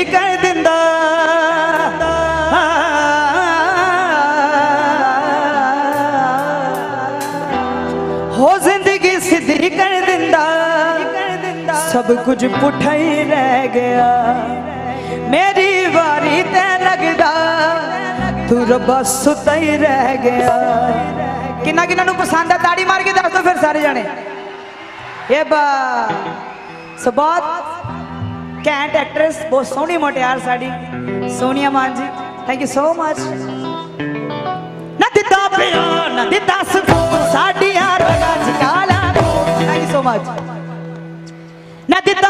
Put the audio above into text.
ਸਿੱਧੀ ਕਰ ਦਿੰਦਾ। ਹੋ ਜ਼ਿੰਦਗੀ ਸਿੱਧੀ ਕਰ ਦਿੰਦਾ। ਸਭ ਕੁਝ ਪੁੱਠਾ ਹੀ ਰਹਿ ਗਿਆ। ਮੇਰੀ ਵਾਰੀ ਤੇ ਲੱਗਦਾ। ਤੂੰ ਰੱਬਾ ਸੁੱਤਾ ਹੀ ਰਹਿ ਗਿਆ। ਕਿੰਨਾ ਕਿੰਨਾ ਨੂੰ ਪਸੰਦ ਆ? ਤਾੜੀ ਮਾਰ ਕੇ ਦੱਸ ਦੋ ਫਿਰ ਸਾਰੇ ਜਾਣੇ। ਇਹ ਬਾ ਸੋ ਕੈਂਟ ਐਕਟਰੈਸ, ਬਹੁਤ ਸੋਹਣੀ ਮੋਟਿਆਰ ਸਾਡੀ। ਸੋਨੀਆ ਮਾਨ ਜੀ ਥੈਂਕ ਯੂ ਸੋ ਮਚ ਨਾ ਦਿੱਤਾ ਪਿਆ ਨਾ ਦਿੱਤਾ ਸਕੂਨ ਸਾਡੀਆਂ ਰਗਾਂ ਚ ਕਾਲਾ ਥੈਂਕ ਯੂ ਸੋ ਮਚ ਨਾ ਦਿੱਤਾ